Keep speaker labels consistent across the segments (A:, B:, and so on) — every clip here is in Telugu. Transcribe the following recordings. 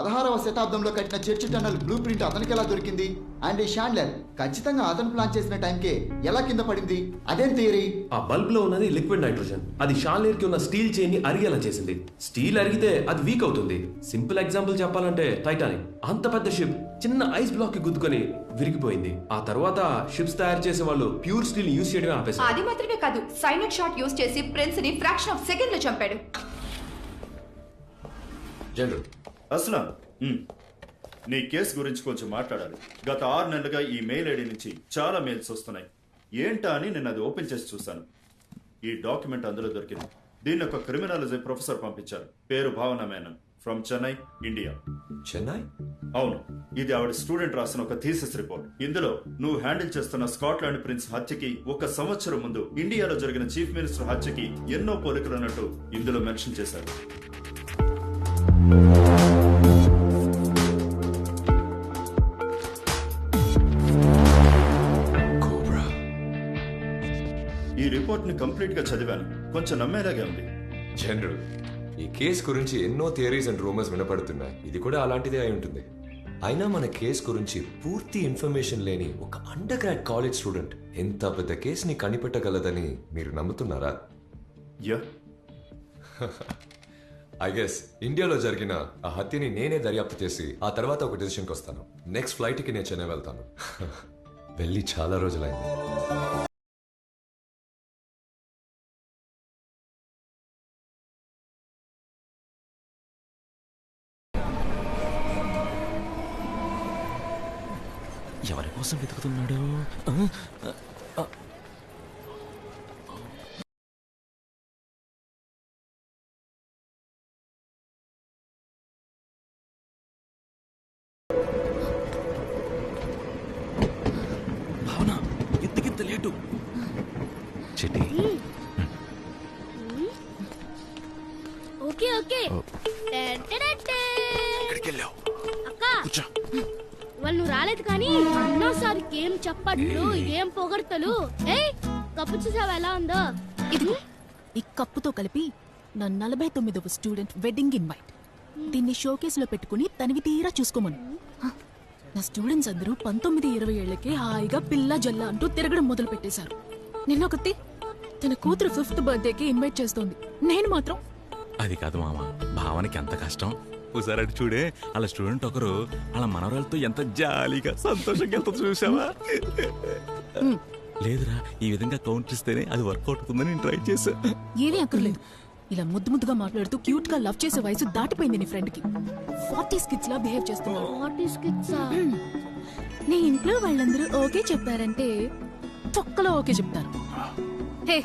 A: పదహారవ శతాబ్దంలో కట్టిన చర్చి టన్నల్ బ్లూ ప్రింట్ అతనికి ఎలా దొరికింది? అండ్ ఈ షాండ్లర్ ఖచ్చితంగా అతను ప్లాన్ చేసిన టైంకే ఎలా కింద పడింది? అదేం థియరీ?
B: ఆ బల్బ్లో ఉన్నది లిక్విడ్ నైట్రోజన్. అది షాన్లేర్కి ఉన్న స్టీల్ చైన్ని అరిగేలా చేసింది. స్టీల్ అరిగితే అది వీక్ అవుతుంది. సింపుల్ ఎగ్జాంపుల్ చెప్పాలంటే టైటానిక్. అంత పెద్ద షిప్ చిన్న ఐస్ బ్లాక్కి గుద్దుకొని విరిగిపోయింది. ఆ తర్వాత షిప్స్ తయారు చేసే వాళ్ళు ప్యూర్ స్టీల్ యూస్ చేయడమే ఆపేశారు.
C: అది మాత్రమే కాదు సైనట్ షాట్ యూస్ చేసి ప్రిన్స్ని ఫ్రాక్షన్ ఆఫ్ సెకండ్లో చంపాడు.
D: జనరల్
E: అస్లాం. నీ కేసు గురించి కొంచెం మాట్లాడాలి. గత ఆరు నెలలుగా ఈ మెయిల్ ఐడి నుంచి చాలా మెయిల్స్ వస్తున్నాయి. ఏంటా అని నేను అది ఓపెన్ చేసి చూశాను. ఈ డాక్యుమెంట్ అందులో దొరికింది. దీన్ని ఒక క్రిమినాలజీ ప్రొఫెసర్ పంపించారు. పేరు Bhavana Menon. From Chennai India.
D: Chennai?
E: అవును. ఇది ఆవిడ స్టూడెంట్ రాసిన ఒక థీసిస్ రిపోర్ట్. ఇందులో నువ్వు హ్యాండిల్ చేస్తున్న స్కాట్లాండ్ ప్రిన్స్ హత్యకి ఒక సంవత్సరం ముందు ఇండియాలో జరిగిన చీఫ్ మినిస్టర్ హత్యకి ఎన్నో పోలికలు ఉన్నట్టు ఇందులో మెన్షన్ చేశారు. ఈ రిపోర్ట్ని కంప్లీట్గా చదివాను. కొంచెం నమ్మేలాగే ఉంది.
D: జనరల్ ఈ కేసు గురించి ఎన్నో థియరీస్ అండ్ రూమర్స్ వినపడుతున్నాయి. ఇది కూడా అలాంటిదే అయి ఉంటుంది. అయినా మన కేసు గురించి పూర్తి ఇన్ఫర్మేషన్ లేని ఒక అండర్ గ్రాడ్ కాలేజ్ స్టూడెంట్ ఎంత పెద్ద కేసుని కనిపెట్టగలదని మీరు నమ్ముతున్నారా?
E: యా.
D: ఐ గెస్ ఇండియాలో జరిగిన ఆ హత్యని నేనే దర్యాప్తు చేసి ఆ తర్వాత ఒక డెసిషన్కి వస్తాను. నెక్స్ట్ ఫ్లైట్కి నేను చెన్నై వెళ్తాను. వెళ్ళి చాలా రోజులైంది.
F: వెతుకుతున్నాడు ఆ?
G: వాళ్ళు రాలేదు కానీ అన్నోసారి ఏం చప్పట్లు ఏం పొగడతలు? ఏయ్ కప్పు చూసావా ఎలా ఉందో?
H: ఇదిగో ఈ కప్పుతో కలిపి నా నలభై తొమ్మిదవ స్టూడెంట్ వెడ్డింగ్ ఇన్వైట్. దీన్ని షోకేస్లో పెట్టుకుని తనివి తీరా చూసుకోమను. నా స్టూడెంట్స్ అందరూ పంతొమ్మిది ఇరవై ఏళ్ళకే హాయిగా పిల్ల జల్ల అంటూ తిరగడం మొదలు పెట్టేశారు నిన్నొకతి తన కూతురు ఫిఫ్త్ బర్త్డేకి ఇన్వైట్ చేస్తోంది. నేను మాత్రం
F: అది కాదు మామ భావనకి ఎంత కష్టం? ఒకసారి అటు చూడే అలా స్టూడెంట్ ఒకరు అలా మనవరాలతో ఎంత జాలీగా సంతోషంగా వెళ్తా చూసావా లేదురా ఈ విధంగా కౌంటర్ ఇస్తేనే అది వర్కౌట్ అవుతుందని నేను ట్రై చేశా.
H: ఏమీ అక్కర్లేదు. ఇలా ముద్దు ముద్దుగా మాట్లాడుతూ క్యూట్గా లవ్ చేసే వయసు దాటిపోయింది నీ ఫ్రెండ్కి. ఫార్టీ స్కిట్స్ లా బిహేవ్ చేస్తున్నావు.
G: వాట్ ఈస్ కిడ్సా
H: నీ ఇంట్లో వాళ్ళందరూ ఓకే చెప్పారంటే తొక్కలో ఓకే చెప్తారు. హే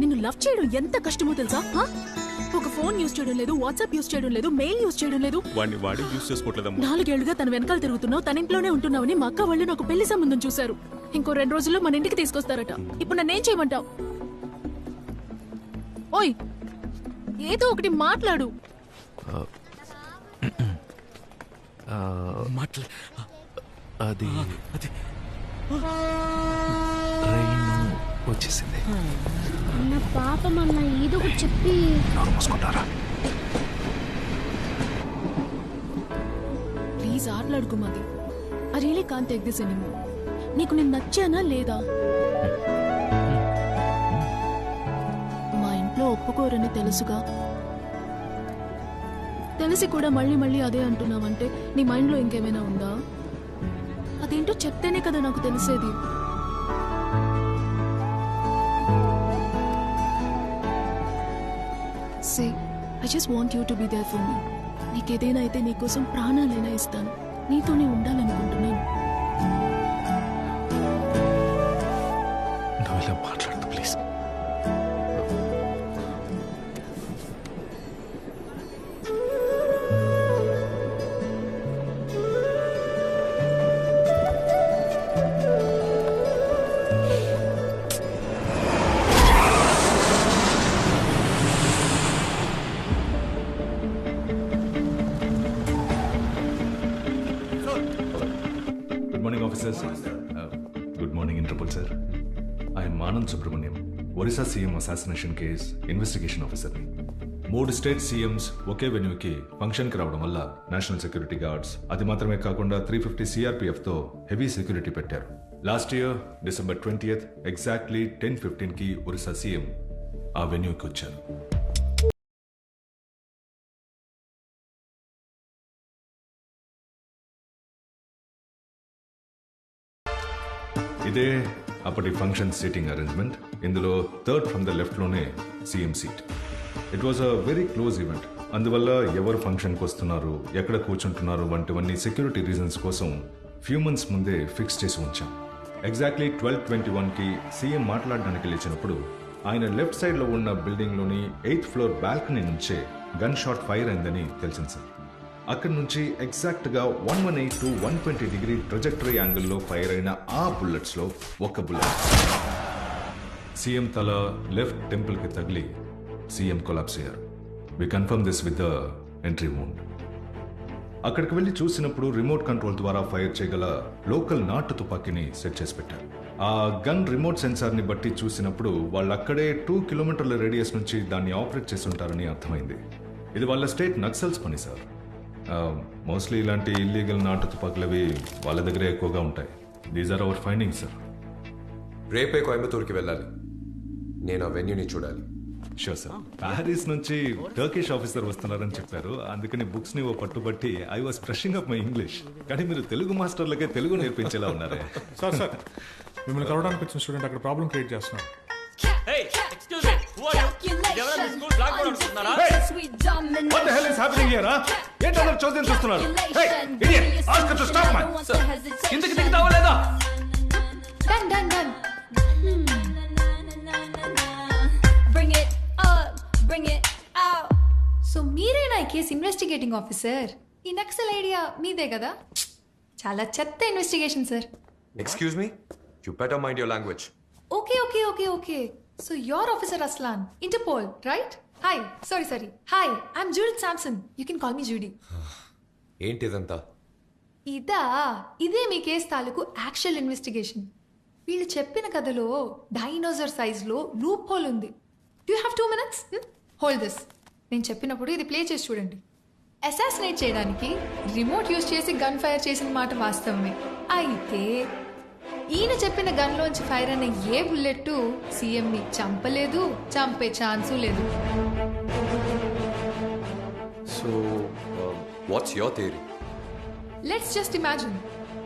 H: నిన్ను లవ్ చేయడం ఎంత కష్టమో తెలుసా? ఒక ఫోన్ యూజ్ చేయడం లేదు వాట్సాప్ యూజ్ చేయడం లేదు మెయిల్ యూజ్ చేయడం లేదు.
F: వాడిని వాడి యూస్ చేసుకోవట్లేదమ్మా.
H: నాలుగేళ్ళుగా తన వెనకాల తిరుగుతున్నావు తన ఇంట్లోనే ఉంటున్నావని మా అక్క వాళ్ళు నాకు పెళ్ళి సంబంధం చూశారు. ఇంకో రెండు రోజుల్లో మన ఇంటికి తీసుకొస్తారట. ఇప్పుడు నన్నేం చేయమంటావు? ఓయ్ ఏదో ఒకటి మాట్లాడు.
F: మాట్లా
I: అది
F: అది.
I: ట్రైన్ వచ్చేసింది.
G: అన్న పాపం అన్న ఏదో ఒకటి చెప్పి
I: మూసుకుంటారా?
H: Please ఆటలాడుకోమాది I really can't take this anymore నీకు నేను నచ్చానా లేదా? మా ఇంట్లో ఒప్పుకోరని తెలుసుగా? తెలిసి కూడా మళ్ళీ మళ్ళీ అదే అంటున్నావంటే నీ మైండ్లో ఇంకేమైనా ఉందా? అదేంటో చెప్తేనే కదా నాకు తెలిసేది. I just want you to be there for me నీకేదైనా అయితే నీకోసం ప్రాణాలైనా ఇస్తాను. నీతోనే ఉండాలనుకుంటున్నాను.
I: నువ్వు ఇలా మాట్లాడదు
J: Orissa CM assassination case investigation ఆఫీసర్ని. మూడు స్టేట్ సీఎంస్ ఒకే వెన్యూకి ఫంక్షన్కి రావడం వల్ల నేషనల్ సెక్యూరిటీ గార్డ్స్ అది మాత్రమే కాకుండా త్రీ ఫిఫ్టీ సిఆర్పిఎఫ్తో హెవీ సెక్యూరిటీ పెట్టారు. Last year December twenty exactly ten ఫిఫ్టీన్కి Orissa CM ఆ వెన్యూకి వచ్చారు. ఇదే అప్పటి ఫంక్షన్ సీటింగ్ అరేంజ్మెంట్ ఇందులో third from the లెఫ్ట్లోనే CM seat it was a very close event అందువల్ల ఎవరు ఫంక్షన్కి వస్తున్నారు ఎక్కడ కూర్చుంటున్నారు వంటివన్నీ సెక్యూరిటీ రీజన్స్ కోసం ఫ్యూ మంత్స్ ముందే ఫిక్స్ చేసి ఉంచాం. ఎగ్జాక్ట్లీ ట్వెల్వ్ ట్వంటీ వన్కి సీఎం మాట్లాడడానికి లేచినప్పుడు ఆయన లెఫ్ట్ సైడ్లో ఉన్న బిల్డింగ్లోని ఎయిత్ ఫ్లోర్ బాల్కనీ నుంచే గన్ షాట్ ఫైర్ అయిందని తెలిసింది సార్. అక్కడి నుంచి ఎగ్జాక్ట్గా one one eight two one twenty degree ప్రొజెక్టరీ యాంగిల్లో ఫైర్ అయిన ఆ బుల్లెట్స్లో ఒక బుల్లెట్. సీఎం తల లెఫ్ట్ టెంపుల్కి తగిలి సీఎం కొలాప్స్ అయ్యారు. We confirm this with the entry mount అక్కడికి వెళ్ళి చూసినప్పుడు రిమోట్ కంట్రోల్ ద్వారా ఫైర్ చేయగల లోకల్ నాటు తుపాకీని సెట్ చేసి పెట్టారు. ఆ గన్ రిమోట్ సెన్సార్ని బట్టి చూసినప్పుడు వాళ్ళు అక్కడే టూ కిలోమీటర్ల రేడియస్ నుంచి దాన్ని ఆపరేట్ చేసి ఉంటారని అర్థమైంది. ఇది వాళ్ళ స్టేట్ నక్సల్స్ పని సార్. మోస్ట్లీ ఇలాంటి ఇల్లీగల్ నాటు తుపాకులు అవి వాళ్ళ దగ్గరే ఎక్కువగా ఉంటాయి. These are our finding sir
D: రేపే కోయంబత్తూరుకి వెళ్ళాలి. నేను ఆ వెన్యూని చూడాలి.
J: షూర్ సార్ ప్యారిస్ నుంచి టర్కిష్ ఆఫీసర్ వస్తున్నారని చెప్పారు. అందుకని బుక్స్ని ఓ పట్టుబట్టి I was freshening up my English కానీ మీరు తెలుగు మాస్టర్లకే తెలుగు నేర్పించేలా ఉన్నారే.
K: సార్ సార్ మిమ్మల్ని కలవడానికి వచ్చిన స్టూడెంట్ అక్కడ ప్రాబ్లం క్రియేట్ చేస్తున్నారు.
J: What the hell is happening here, huh? ఏంటి అందరు చోద్యం చూస్తున్నారు? Hey, idiot, ask her to stop, man.
B: కిందకి దిగుతావా లేదా?
C: Done done done
L: Bring it up, bring it out.
C: So మీరేనా ఈ కేసు ఇన్వెస్టిగేటింగ్ ఆఫీసర్ ఈ నక్సల్ ఐడియా మీదే కదా? చాలా చెత్త investigation sir
D: excuse me you better mind your language
C: okay okay okay okay so your officer Aslan Interpol right hi sorry sorry hi I'm Judith Samson you can call me Judy
D: ఏంటి ఇదంతా
C: ఇదా ఇదే మీ కేసు తాలూకు యాక్చువల్ ఇన్వెస్టిగేషన్ వీళ్ళు చెప్పిన కథలో డైనోజర్ సైజ్లో లూప్ హోల్ ఉంది. You have two minutes hold this నేను చెప్పినప్పుడు ఇది ప్లే చేసి చూడండి. అసాసినేట్ చేయడానికి రిమోట్ యూజ్ చేసి గన్ ఫైర్ చేసిన మాట వాస్తవమే. అయితే ఈయన చెప్పిన గన్లోంచి ఫైర్ అయిన ఏ బుల్లెట్ సీఎంని చంపలేదు చంపే ఛాన్సు లేదు.
D: So what's your theory
C: let's just imagine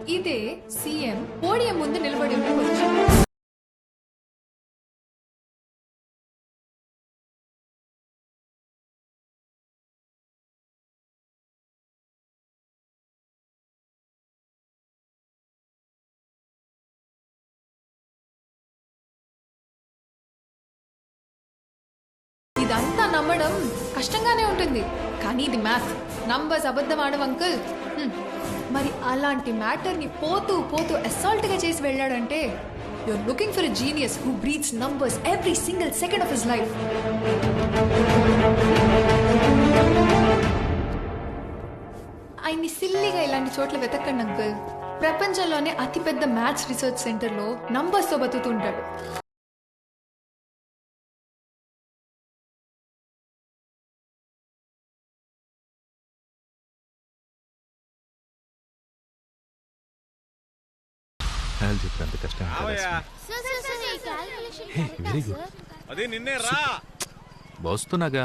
C: ఇదే సీఎం పోడియం ముందు నిలబడి ఉన్న పొజిషన్ ఇదంతా నమ్మడం కష్టంగానే ఉంటుంది. కానీ ఇది మ్యాథ్ నంబర్స్ అబద్ధం ఆడం అంకుల్ మరి అలాంటి మ్యాటర్ని పోతూ పోతూ అసాల్ట్గా చేసి వెళ్ళాడంటే you're looking for genius who breathes numbers every single second of his life ఆయన్ని సిల్లీగా ఇలాంటి చోట్ల వెతకండి అంకుల్ ప్రపంచంలోనే అతిపెద్ద మ్యాథ్స్ రీసెర్చ్ సెంటర్లో నంబర్స్తో బతుకుతుంటాడు
I: కష్టం
G: సార్ సార్ ఈ క్యాలిక్యులేషన్
I: వెరీ గుడ్
F: అదే నిన్నే రా.
I: వస్తున్నాగా.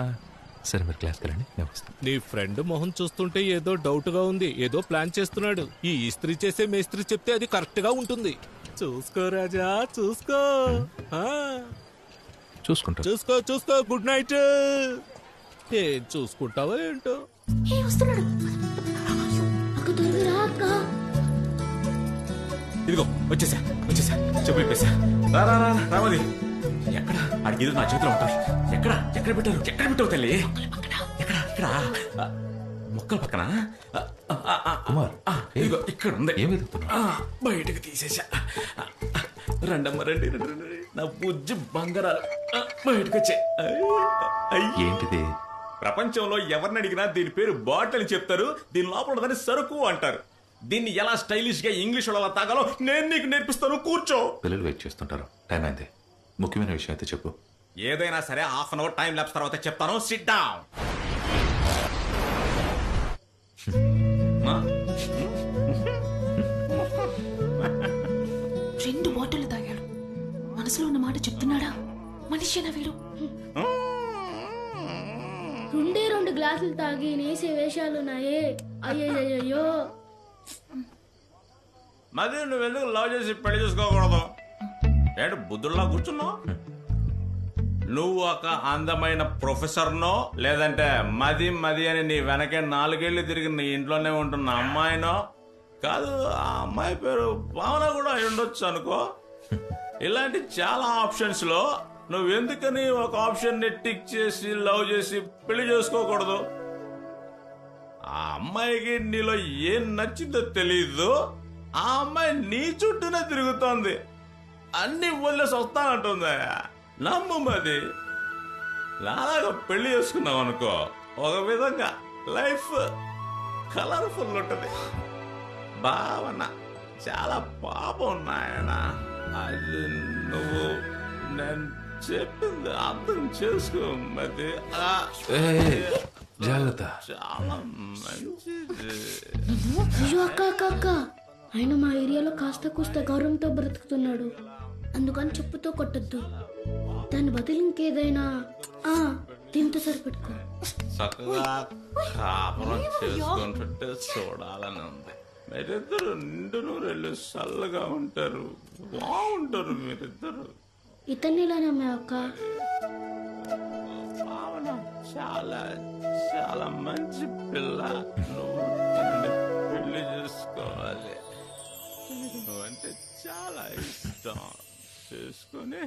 I: సరే మీరు క్లాస్కి రండి నేను వస్తాను.
M: నీ ఫ్రెండ్ మొహం చూస్తుంటే ఏదో డౌట్గా ఉంది ఏదో ప్లాన్ చేస్తున్నాడు. ఈ ఇస్త్రీ చేసే మేస్త్రి చెప్తే అది కరెక్ట్గా ఉంటుంది. చూసుకో రాజా చూసుకో. ఆ,
I: చూసుకుంటాను.
M: చూసుకో చూసుకో గుడ్ నైట్. ఏం చూసుకుంటావో ఏంటో?
G: ఏ వస్తున్నాడు. అక్క త్వరగా రా అక్క.
F: ఇదిగో వచ్చేసా వచ్చేసా చెప్పు ఇప్పేసా రా రా రా రామది ఎక్కడ? అడిగి నా చేతిలో ఉంటాయి ఎక్కడ? ఎక్కడ పెట్టారు? ఎక్కడ పెట్టావు తల్లి? ఎక్కడ? ఇక్కడ మొక్కల పక్కన?
I: కుమార్,
F: ఇదిగో ఇక్కడ ఉంది.
I: ఏం వెతుకుతున్నావు?
F: ఆ, బయటకు తీసేసా. రండమ్మ రండి. నా బుజ్జి బంగారాలు. బయటకు వచ్చే.
I: ఏంటిది?
F: ప్రపంచంలో ఎవరిని అడిగినా దీని పేరు బాటిల్ చెప్తారు. దీని లోపల ఉన్నదాన్ని సరుకు అంటారు. దీన్ని ఎలా స్టైలిష్గా ఇంగ్లీష్ అలా తాగాలో నేను నీకు నేర్పిస్తాను. కూర్చో.
I: పిల్లలు వెయిట్ చేస్తుంటారు. టైం అయింది. ముఖ్యమైన విషయం అయితే చెప్పు.
F: ఏదైనా సరే half an hour time labs తర్వాత చెప్తాను. సిట్ డౌన్
H: రెండు బాటిల్ తాగాడు. మనసులో ఉన్న మాట చెప్తున్నాడా? మనిషినా వీడు?
G: రెండే రెండు గ్లాసులు తాగి నేసే వేషాలున్నాయే. అయ్యయ్యో
F: మది నువ్వెందుకు లవ్ చేసి పెళ్ళి చేసుకోకూడదు? ఏంటి బుద్ధుల్లా కూర్చున్నావు? నువ్వు ఒక అందమైన ప్రొఫెసర్నో లేదంటే మది మది అని నీ వెనకే నాలుగేళ్ళు తిరిగి నీ ఇంట్లోనే ఉంటున్న అమ్మాయినో? కాదు ఆ అమ్మాయి పేరు భావన కూడా అయి ఉండొచ్చు అనుకో. ఇలాంటి చాలా ఆప్షన్స్లో నువ్వు ఎందుకని ఒక ఆప్షన్ని టిక్ చేసి లవ్ చేసి పెళ్ళి చేసుకోకూడదు? ఆ అమ్మాయికి నీలో ఏం నచ్చిందో తెలియదు ఆ అమ్మాయి నీ చుట్టూనే తిరుగుతోంది. అన్ని వదిలేసి వస్తానంటుంది నమ్ము మది. నాలాగా పెళ్ళి చేసుకున్నావు అనుకో ఒక విధంగా లైఫ్ కలర్ఫుల్ ఉంటుంది. భావన చాలా పాపం నాయన. అది నువ్వు నేను చెప్పింది అర్థం చేసుకో మది. ఆ,
B: ఏయ్, జాగ్రత్త.
F: చాలా మంచిది.
G: ఆయన మా ఏరియాలో కాస్త కూస్త గౌరవంతో బ్రతుకుతున్నాడు. అందుకని చెప్పుతో కొట్టద్దు. దాని బదులు ఇంకేదైనా ఆ దీంతో సరిపెట్టుకో.
F: చక్కగా కాపురం చేసుకుంటుంటే చూడాలని ఉంది. మీరిద్దరు నిండు నూరెళ్ళు చల్లగా ఉంటారు. బాగుంటారు మీరిద్దరు.
G: ఇతన్ని ఇలా నమ్మే అక్క?
F: భావన చాలా చాలా మంచి పిల్ల. నువ్వు పెళ్ళి చేసుకోవాలి. నువ్వంటే చాలా ఇష్టం చేసుకొని